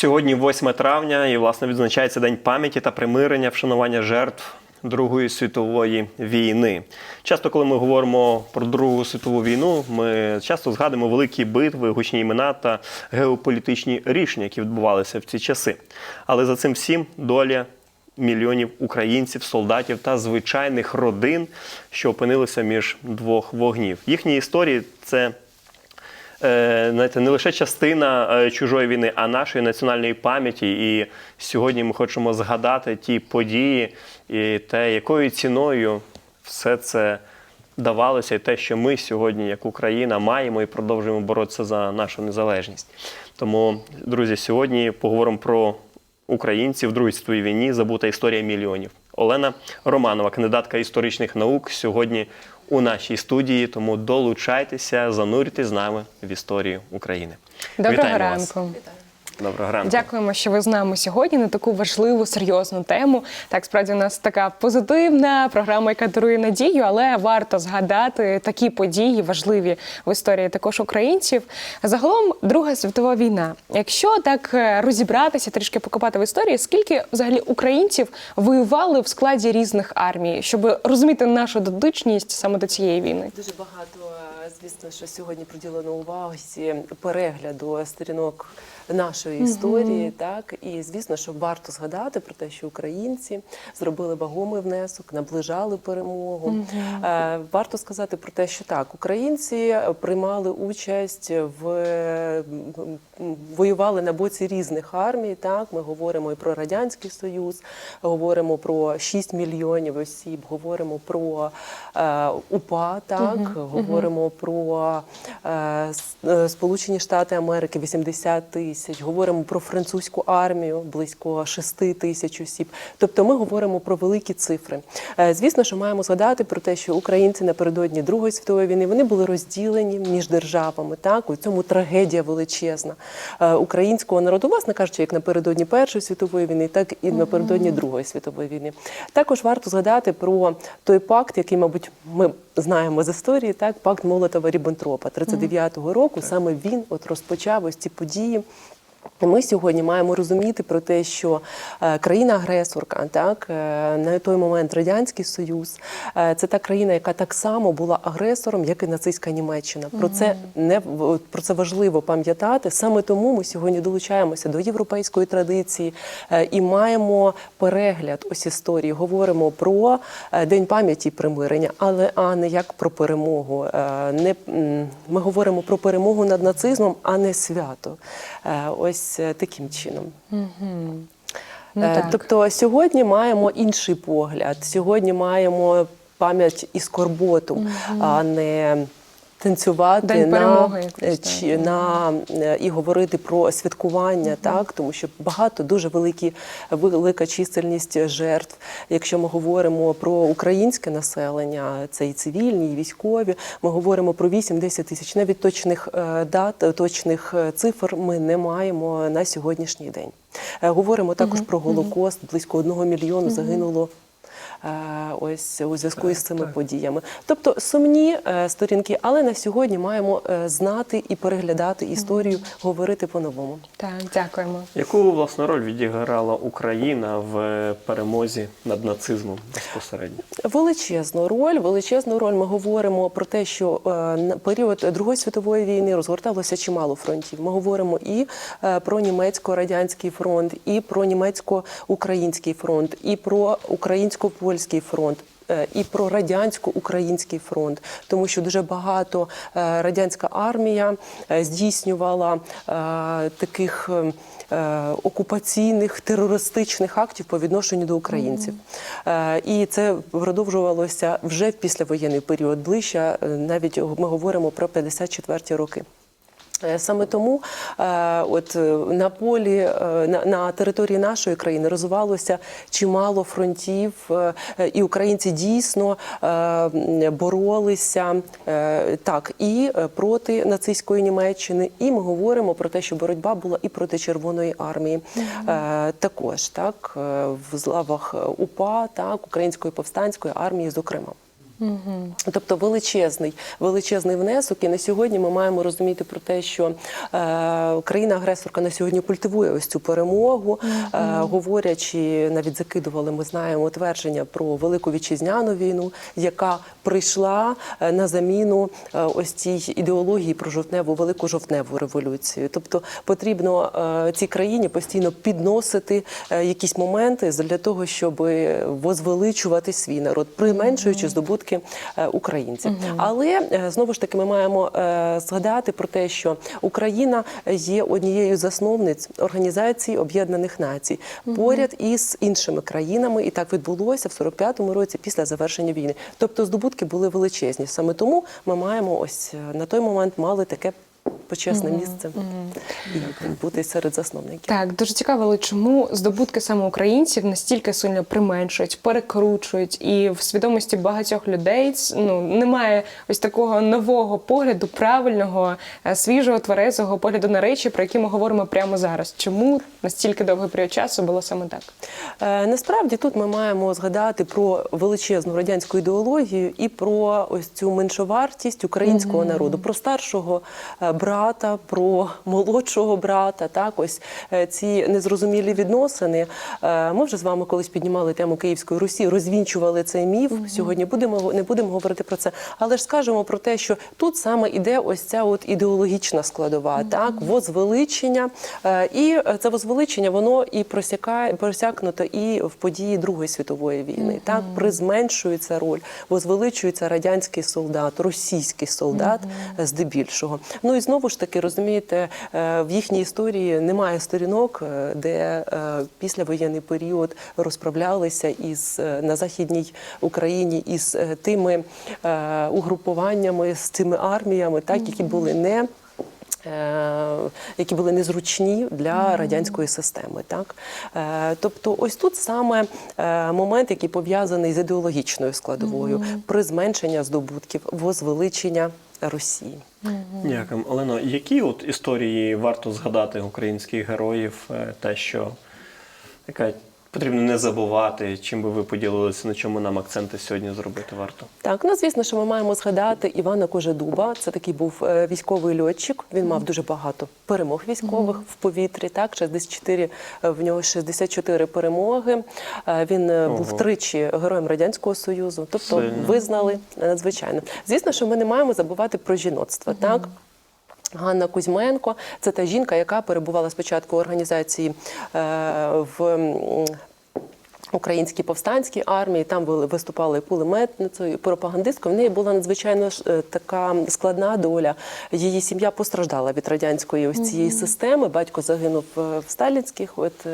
Сьогодні 8 травня, і власне відзначається День пам'яті та примирення, вшанування жертв Другої світової війни. Часто, коли ми говоримо про Другу світову війну, ми часто згадуємо великі битви, гучні імена та геополітичні рішення, які відбувалися в ці часи. Але за цим всім доля мільйонів українців, солдатів та звичайних родин, що опинилися між двох вогнів. Їхні історії це знаєте, не лише частина е, чужої війни, а нашої національної пам'яті. І сьогодні ми хочемо згадати ті події і те, якою ціною все це давалося, і те, що ми сьогодні, як Україна, маємо і продовжуємо боротися за нашу незалежність. Тому, друзі, сьогодні поговоримо про українців в Другій світовій війні, забута історія мільйонів. Олена Романова, кандидатка історичних наук, сьогодні у нашій студії. Тому долучайтеся, занурюйтесь з нами в історію України. Доброго Вітаємо вас. Доброго ранку. Дякуємо, що ви з нами сьогодні на таку важливу серйозну тему. Так, справді у нас така позитивна програма, яка дарує надію, але варто згадати такі події важливі в історії також українців. Загалом, Друга світова війна. Якщо так е, розібратися, трішки покопати в історії, скільки взагалі українців воювали в складі різних армій, щоб розуміти нашу дотичність саме до цієї війни? Дуже багато, е, звісно, що сьогодні приділено увазі перегляду сторінок нашої історії, так? І звісно, що варто згадати про те, що українці зробили вагомий внесок, наближали перемогу. Е, Варто сказати про те, що так, українці приймали участь в воювали на боці різних армій. Так, ми говоримо і про радянський союз, говоримо про 6 мільйонів осіб, говоримо про е, УПА, так? Говоримо про е, е, Сполучені Штати Америки 80 тисяч, говоримо про французьку армію близько 6 тисяч осіб. Тобто ми говоримо про великі цифри. Е, Звісно, що маємо згадати про те, що українці напередодні Другої світової війни вони були розділені між державами. Так у цьому трагедія величезна е, українського народу, власне кажучи, як напередодні Першої світової війни, так і напередодні Другої світової війни. Також варто згадати про той пакт, який, мабуть, ми знаємо з історії, так пакт Молотова Ріббентропа 39-го року. Саме він от розпочав ось ці події. Ми сьогодні маємо розуміти про те, що е, країна-агресорка, так е, на той момент радянський союз, е, це та країна, яка так само була агресором, як і нацистська Німеччина. Про це не про це важливо пам'ятати. Саме тому ми сьогодні долучаємося до європейської традиції і маємо перегляд ось історії. Говоримо про день пам'яті і примирення, але а не як про перемогу. Не ми говоримо про перемогу над нацизмом, а не свято. Е, Ось е, таким чином. Ну, Е, так. Тобто сьогодні маємо інший погляд. Сьогодні маємо пам'ять і скорботу, а не танцювати День на, перемоги якось, е, чи, на і говорити про святкування, так тому що багато дуже великі велика чисельність жертв. Якщо ми говоримо про українське населення, це і цивільні, і військові. Ми говоримо про 8-10 тисяч. Навіть точних е, дат, точних е, цифр ми не маємо на сьогоднішній день. Говоримо також про Голокост. Близько одного мільйону загинуло. Е, Ось у зв'язку із цими подіями, тобто сумні е, сторінки, але на сьогодні маємо е, знати і переглядати історію, говорити по-новому. Так, дякуємо. Яку власне роль відіграла Україна в перемозі над нацизмом безпосередньо? Величезну роль, величезну роль. Ми говоримо про те, що на період Другої світової війни розгорталося чимало фронтів. Ми говоримо і про німецько-радянський фронт, і про німецько-український фронт, і про українсько-польський фронт. е, І про радянсько-український фронт, тому що дуже багато е, радянська армія е, здійснювала таких окупаційних терористичних актів по відношенню до українців. І це продовжувалося вже в післявоєнний період ближче. Навіть ми говоримо про 54 роки. Е, Саме тому е, от е, на полі на, на території нашої країни розвивалося чимало фронтів, і українці дійсно боролися так і проти нацистської Німеччини. І ми говоримо про те, що боротьба була і проти Червоної армії. Е, Також так в злавах УПА, так української повстанської армії, зокрема. Тобто величезний, величезний внесок. І на сьогодні ми маємо розуміти про те, що е, країна-агресорка на сьогодні культивує ось цю перемогу, е, говорячи, навіть закидували, ми знаємо твердження про велику вітчизняну війну, яка прийшла е, на заміну е, ось цій ідеології про жовтневу велику жовтневу революцію. Тобто потрібно е, цій країні постійно підносити е, якісь моменти для того, щоб возвеличувати свій народ, применшуючи здобутки е, українців. Але е, знову ж таки ми маємо е, згадати про те, що Україна є однією з засновниць Організації Об'єднаних Націй поряд із іншими країнами, і так відбулося в 45-му році після завершення війни. Тобто здобутки були величезні. Саме тому ми маємо ось на той момент мали таке почесне місце і бути серед засновників. Так, дуже цікаво, але чому здобутки саме українців настільки сильно применшують, перекручують, і в свідомості багатьох людей ну немає ось такого нового погляду, правильного, е, свіжого, тверезого погляду на речі, про які ми говоримо прямо зараз. Чому настільки довгий період часу було саме так? Е, Насправді тут ми маємо згадати про величезну радянську ідеологію і про ось цю меншовартість українського народу, про старшого е, брата, про молодшого брата. Так, ось е, ці незрозумілі відносини. Е, Ми вже з вами колись піднімали тему Київської Русі, розвінчували цей міф. Сьогодні будемо не будемо говорити про це, але ж скажемо про те, що тут саме іде ось ця от ідеологічна складова, так возвеличення, Е, і це возвеличення воно і просякає просякнуто і в події Другої світової війни. Так призменшується роль, возвеличується радянський солдат, російський солдат е, здебільшого. Ну і знову ж таки розумієте, е, в їхній історії немає сторінок, е, де е, післявоєнний період розправлялися із на західній Україні із тими угрупуваннями з цими арміями, так які були не які були незручні для радянської системи, так? Тобто, ось тут саме момент, який пов'язаний з ідеологічною складовою, при зменшення здобутків, возвеличення Росії. Дякую. Олено, які от історії варто згадати українських героїв, е, те, що яка потрібно не забувати, чим би ви поділилися, на чому нам акценти сьогодні зробити варто? Так, ну звісно, що ми маємо згадати Івана Кожедуба. Це такий був е, військовий льотчик. Він мав дуже багато перемог військових в повітрі. Так, 64, е, в нього 64 перемоги. Е, Він був тричі героєм радянського союзу. Тобто Сильно. визнали надзвичайно. Звісно, що ми не маємо забувати про жіноцтво. Так. Ганна Кузьменко це та жінка, яка перебувала спочатку в організації е, в Українській повстанській армії там були виступали кулеметницею, пропагандисткою. В неї була надзвичайно ж, е, така складна доля. Її сім'я постраждала від радянської ось цієї системи. Батько загинув е, в сталінських от,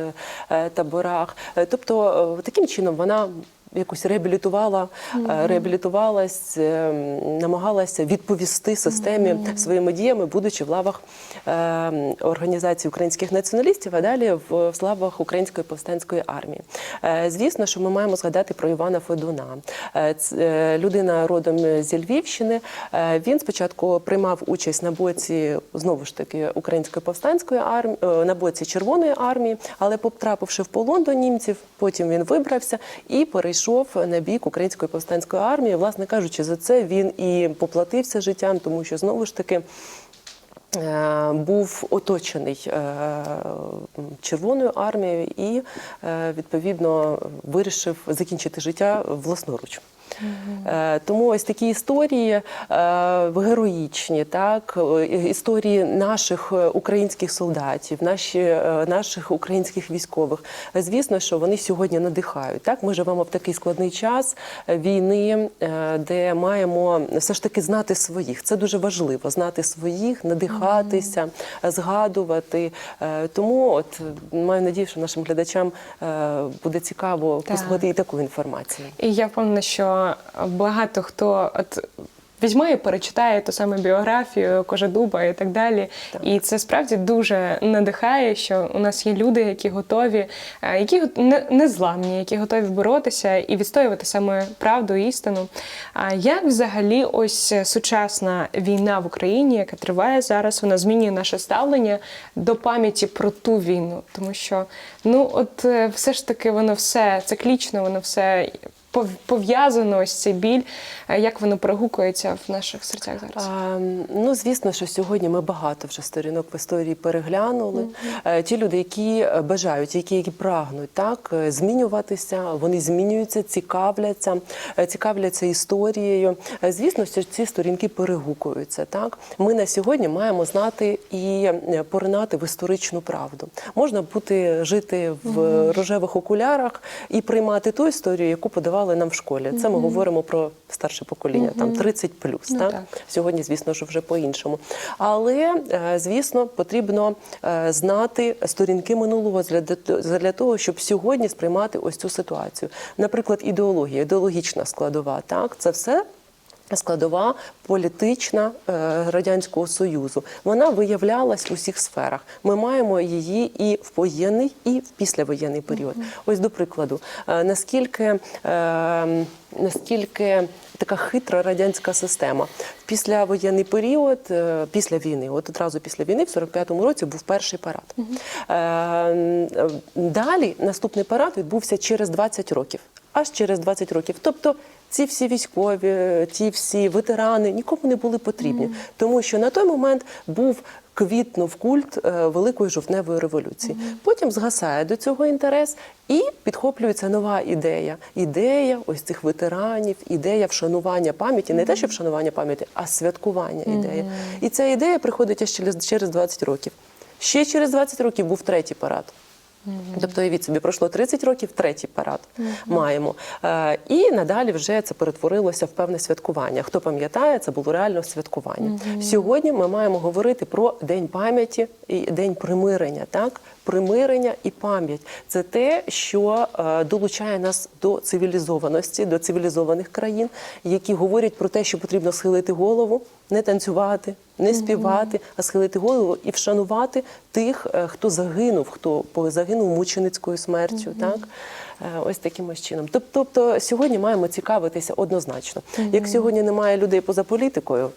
таборах. Тобто, таким чином вона. Якось реабілітувала, е, реабілітувалась, е, намагалася відповісти системі своїми діями, будучи в лавах е, організації українських націоналістів, а далі в, в лавах Української повстанської армії. Звісно, що ми маємо згадати про Івана Федуна. Людина родом зі Львівщини. Він спочатку приймав участь на боці знову ж таки Української повстанської армії, на боці Червоної армії, але потрапивши в полон до німців, потім він вибрався і перейшов на бік Української повстанської армії. Власне кажучи, за це він і поплатився життям, тому що знову ж таки. е, Був оточений е, Червоною армією і е, відповідно вирішив закінчити життя власноруч. Е, Тому ось такі історії е, героїчні, так е, історії наших е, українських солдатів, наші, наших українських військових. Звісно, що вони сьогодні надихають. Так, ми живемо в такий складний час війни, де маємо все ж таки знати своїх. Це дуже важливо знати своїх, надихатися, згадувати. Тому от маю надію, що нашим глядачам буде цікаво Так. послухати і таку інформацію. І я впевнена, що багато хто от візьме і перечитає ту саму біографію Кожедуба і так далі. І це справді дуже надихає, що у нас є люди, які готові, е, які не- незламні, які готові боротися і відстоювати саме правду і істину. А як взагалі ось сучасна війна в Україні, яка триває зараз, вона змінює наше ставлення до пам'яті про ту війну, тому що ну от е, все ж таки воно все циклічно, воно все пов'язано ось цей біль, е, як воно перегукується в наших серцях зараз? А, ну, звісно, що сьогодні ми багато вже сторінок в історії переглянули. Е, Ті люди, які е, бажають, які, які прагнуть так змінюватися, вони змінюються, цікавляться, цікавляться історією. Звісно, що ці сторінки перегукуються. Так, ми на сьогодні маємо знати і поринати в історичну правду. Можна бути жити в рожевих окулярах і приймати ту історію, яку подавали нам в школі. Це ми говоримо про старше покоління, там 30 плюс. Ну, так? так. Сьогодні, звісно ж, вже по-іншому. Але, е, звісно, потрібно е, знати сторінки минулого для, для того, щоб сьогодні сприймати ось цю ситуацію. Наприклад, ідеологія, ідеологічна складова. Так, це все. Складова політична е, радянського союзу вона виявлялась у всіх сферах. Ми маємо її і в воєнний, і в післявоєнний період. Ось до прикладу, е, наскільки, е, наскільки така хитра радянська система в післявоєнний період, після війни, от одразу після війни, в 45-му році був перший парад. Далі наступний парад відбувся через 20 років, аж через 20 років. Тобто ці всі військові, ті всі ветерани нікому не були потрібні, тому що на той момент був квітнув культ е, великої жовтневої революції. Потім згасає до цього інтерес і підхоплюється нова ідея. Ідея ось цих ветеранів, ідея вшанування пам'яті, не те, що вшанування пам'яті, а святкування ідея. І ця ідея приходить аж через, через 20 років. Ще через 20 років був третій парад. Тобто, уявіть собі, пройшло 30 років, третій парад маємо. Е, і надалі вже це перетворилося в певне святкування. Хто пам'ятає, це було реально святкування. Сьогодні ми маємо говорити про День пам'яті і День примирення. Так? Примирення і пам'ять це те, що е, долучає нас до цивілізованості, до цивілізованих країн, які говорять про те, що потрібно схилити голову, не танцювати, не співати, а схилити голову і вшанувати тих, е, хто загинув, хто загинув мученицькою смертю. Так? Е, Ось таким ось чином. Тоб- Тобто сьогодні маємо цікавитися однозначно. Як сьогодні немає людей поза політикою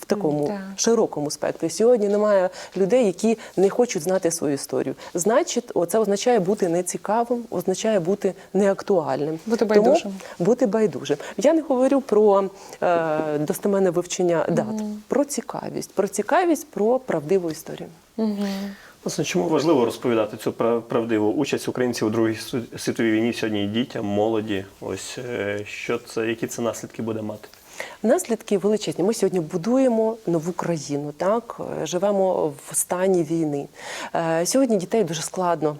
в такому Так. широкому спектрі, сьогодні немає людей, які не хочуть знати свою історію. Значить, це означає бути нецікавим, означає бути неактуальним. Бути Тому байдужим. бути байдужим. Я не говорю про е, достеменне вивчення дат, про цікавість, про цікавість, про правдиву історію. Власне, чому важливо розповідати цю прав- правдиву участь українців у Другій світовій війні сьогодні дітям, молоді? Ось е, що це, які це наслідки буде мати? Наслідки величезні. Ми сьогодні будуємо нову країну, так Е, живемо в стані війни. Е, Сьогодні дітей дуже складно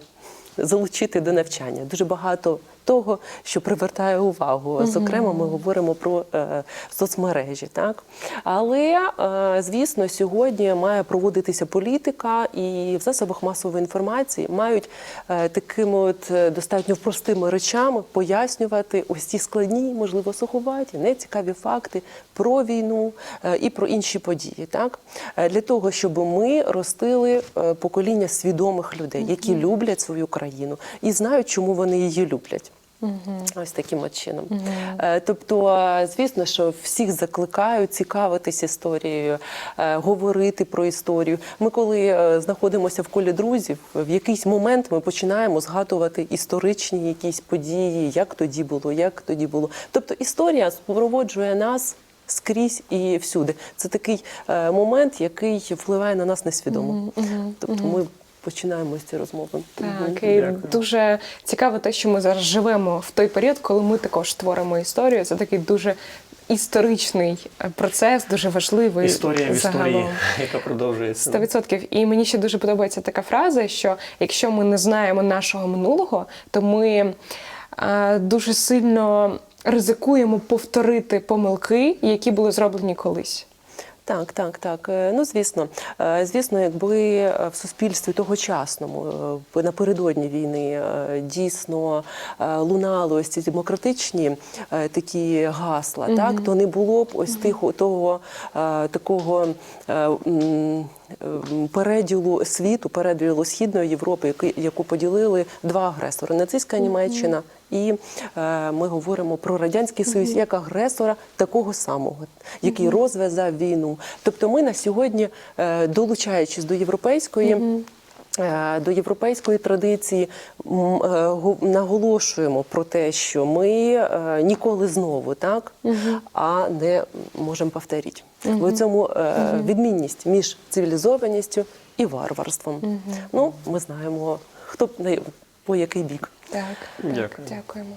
залучити до навчання. Дуже багато того, що привертає увагу. Зокрема, ми говоримо про е, соцмережі, так але е, звісно, сьогодні має проводитися політика, і в засобах масової інформації мають е, такими от е, достатньо простими речами пояснювати ось ці складні, можливо, суховаті, нецікаві факти про війну е, і про інші події, так Е, для того, щоб ми ростили е, покоління свідомих людей, які люблять свою країну і знають, чому вони її люблять. Ось таким от чином. Е, Тобто, звісно, що всіх закликаю цікавитись історією, е, говорити про історію. Ми, коли е, знаходимося в колі друзів, в якийсь момент ми починаємо згадувати історичні якісь події, як тоді було, як тоді було. Тобто історія супроводжує нас. Скрізь і всюди. Це такий е, момент, який впливає на нас несвідомо. Тобто ми починаємо з цієї розмови. Так, і Дякую. дуже цікаво те, що ми зараз живемо в той період, коли ми також творимо історію. Це такий дуже історичний е, процес, дуже важливий. Історія в історії, яка продовжується. Сто відсотків. І мені ще дуже подобається така фраза, що якщо ми не знаємо нашого минулого, то ми е, дуже сильно ризикуємо повторити помилки, які були зроблені колись. Так, так, так. Е, Ну звісно, Е, звісно, якби е, в суспільстві тогочасному напередодні війни дійсно лунали ось ці демократичні такі гасла, так то не було б ось тих того е, такого. Ем, Переділу світу, переділу східної Європи, яку поділили два агресори: нацистська Німеччина і е, ми говоримо про радянський союз як агресора такого самого, який розв'язав війну. Тобто, ми на сьогодні, е, долучаючись до європейської. Е, до європейської традиції е, наголошуємо про те, що ми е, ніколи знову так, а не можемо повторити. В цьому відмінність між цивілізованістю і варварством. Ну, ми знаємо, хто по який бік. Так, Дякую. так, дякуємо.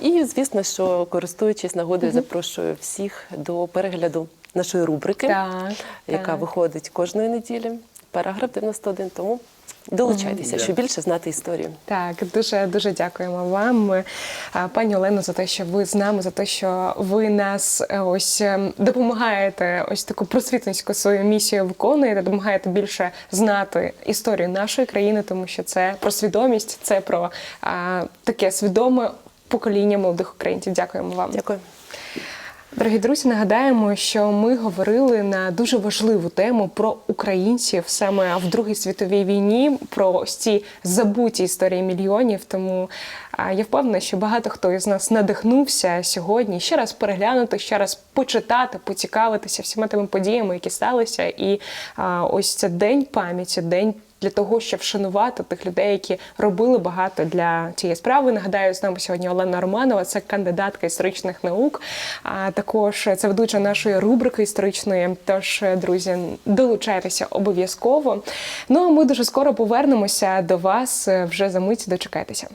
І звісно, що користуючись нагодою, запрошую всіх до перегляду нашої рубрики, Так, яка так. виходить кожної неділі. Параграф 91. Тому долучайтеся, щоб більше знати історію. Так, дуже дуже дякуємо вам, е, пані Олено, за те, що ви з нами, за те, що ви нас е, ось е, допомагаєте, ось таку просвітницьку свою місію виконуєте, допомагаєте більше знати історію нашої країни, тому що це про свідомість, це про а, таке свідоме покоління молодих українців. Дякуємо вам. Дякую. Дорогі друзі, нагадаємо, що ми говорили на дуже важливу тему про українців саме в Другій світовій війні, про ось ці забуті історії мільйонів. Тому я впевнена, що багато хто із нас надихнувся сьогодні ще раз переглянути, ще раз почитати, поцікавитися всіма тими подіями, які сталися. І ось це день пам'яті, день. Для того, щоб вшанувати тих людей, які робили багато для цієї справи. Нагадаю, з нами сьогодні Олена Романова, це кандидатка історичних наук, а також це ведуча нашої рубрики історичної. Тож, друзі, долучайтеся обов'язково. Ну а ми дуже скоро повернемося до вас вже за мить. Дочекайтеся.